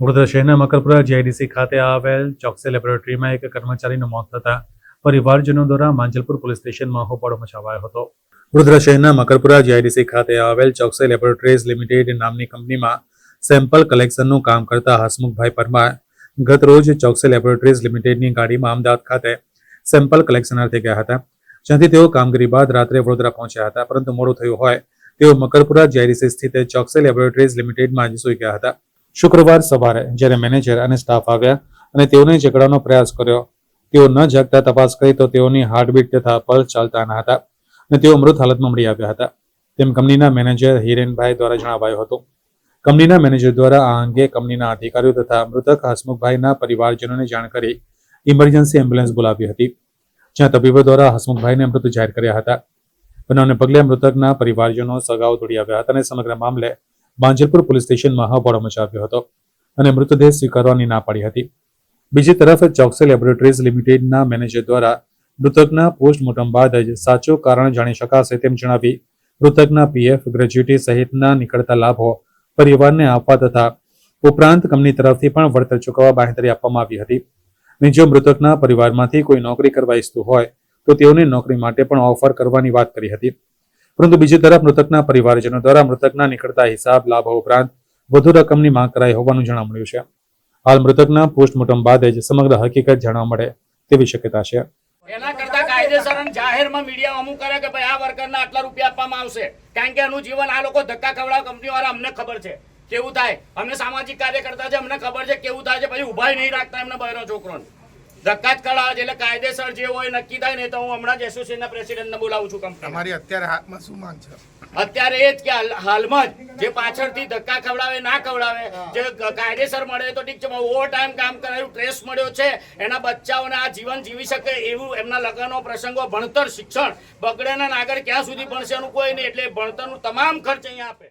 વડોદરા શહેરના મકરપુરા જીઆઈડીસી ખાતે આવેલ ચોકસી લેબોરેટરીમાં એક કર્મચારીનું મોત થતા પરિવારજનો દ્વારા માંજલપુર પોલીસ સ્ટેશનમાં હોબાળો મચાવાયો હતો. વડોદરા શહેરના મકરપુરા જીઆઈડીસી ખાતે આવેલ ચોકસી લેબોરેટરીઝ લિમિટેડ નામની કંપનીમાં સેમ્પલ કલેક્શનનું કામ કરતા હસમુખભાઈ પરમાર ગત રોજ ચોકસી લેબોરેટરીઝ લિમિટેડની ગાડીમાં અમદાવાદ ખાતે સેમ્પલ કલેક્શન અર્થે ગયા હતા, જ્યાંથી તેઓ કામગીરી બાદ રાત્રે વડોદરા પહોંચ્યા હતા, પરંતુ મોડું થયું હોય તેઓ મકરપુરા જીઆઈડીસી સ્થિત ચોકસી લેબોરેટરીઝ લિમિટેડમાં જ સુઈ ગયા હતા. શુક્રવાર સવારે જ્યારે મેનેજર અને સ્ટાફ આવ્યા અને તેઓને જગડવાનો પ્રયાસ કર્યો. તેઓ ન જાગતા તપાસ કરી તો તેઓની હાર્ટબીટ તથા પલ્સ ચાલતા ન હતા અને તેઓ મૃત હાલતમાં મળી આવ્યા હતા. તેમ કંપનીના મેનેજર હિરેનભાઈ દ્વારા જણાવાયું હતું. કંપનીના મેનેજર દ્વારા આ અંગે કંપનીના અધિકારીઓ તથા મૃતક હસમુખભાઈના પરિવારજનોને જાણ કરી ઇમરજન્સી એમ્બ્યુલન્સ બોલાવી હતી, જ્યાં તબીબો દ્વારા હસમુખભાઈને મૃત જાહેર કર્યા હતા. બનાવને પગલે મૃતકના પરિવારજનો સગાઓ દોડી આવ્યા હતા અને સમગ્ર મામલે માંજલપુર પોલીસ સ્ટેશનમાં હોબાળો મચાવ્યો હતો અને મૃતદેહ સ્વીકારવાની ના પાડી હતી. બીજી તરફ ચોક્સી લેબોરેટરીઝ લિમિટેડના મેનેજર દ્વારા મૃતકના પોસ્ટમોર્ટમ બાદ જ સાચું કારણ જાણી શકાશે તેમ જણાવી મૃતકના પીએફ, ગ્રેજ્યુટી સહિતના નીકળતા લાભો પરિવારને આપવા તથા ઉપરાંત કંપની તરફથી પણ વળતર ચૂકવવા બાંહેધરી આપવામાં આવી હતી. અને જો મૃતકના પરિવારમાંથી કોઈ નોકરી કરવા ઈચ્છતું હોય, તો તેઓને નોકરી માટે પણ ઓફર કરવાની વાત કરી હતી. પરંતુ બીજી તરફ મૃતકના પરિવારજનો દ્વારા મૃતકના નીકળતા હિસાબ લાભો ઉપરાંત વધુ રકમની માંગ કરાઈ હોવાનું જાણવા મળ્યું છે. હાલ મૃતકના પોસ્ટમોર્ટમ બાદ જ સમગ્ર હકીકત જાણવા મળે તેવી શક્યતા છે. એના કરતા કાયદેસર જાહેરમાં મીડિયા અમુક કરે કે ભાઈ આ વર્કરને આટલા રૂપિયા આપવામાં આવશે. કારણ કે એનું જીવન આ લોકો ધક્કા ખવડાવ કંપની વાળા અમને ખબર છે. કેવું થાય? અમને સામાજિક કાર્યકર્તા છે, અમને ખબર છે, કેવું થાય છે? પછી ઉભાઈ નહીં રાખતા એમને બહેરો છોકરોને. ધક્કા જ ખવડાવે છે એટલે કાયદેસર જે હોય નક્કી થાય ને તો હું હમણાં જ એસોસિએશનના પ્રેસિડેન્ટને બોલાવું છું કંપની તમારી અત્યારે હાથમાં શું માંગ છે? અત્યારે એ જ કે હાલમાં જ જે પાછળથી ધક્કા ખવડાવે ના ખવડાવે જે કાયદેસર મળે તો ઠીક છે ઓવર ટાઈમ કામ કરાયું ટ્રેસ મળ્યો છે એના બચ્ચાઓને આ જીવન જીવી શકે એવું એમના લગ્નો પ્રસંગો ભણતર શિક્ષણ બગડેના નાગર ક્યાં સુધી ભણશે એનું કોઈ નહીં એટલે ભણતરનું તમામ ખર્ચ અહીંયા આપે.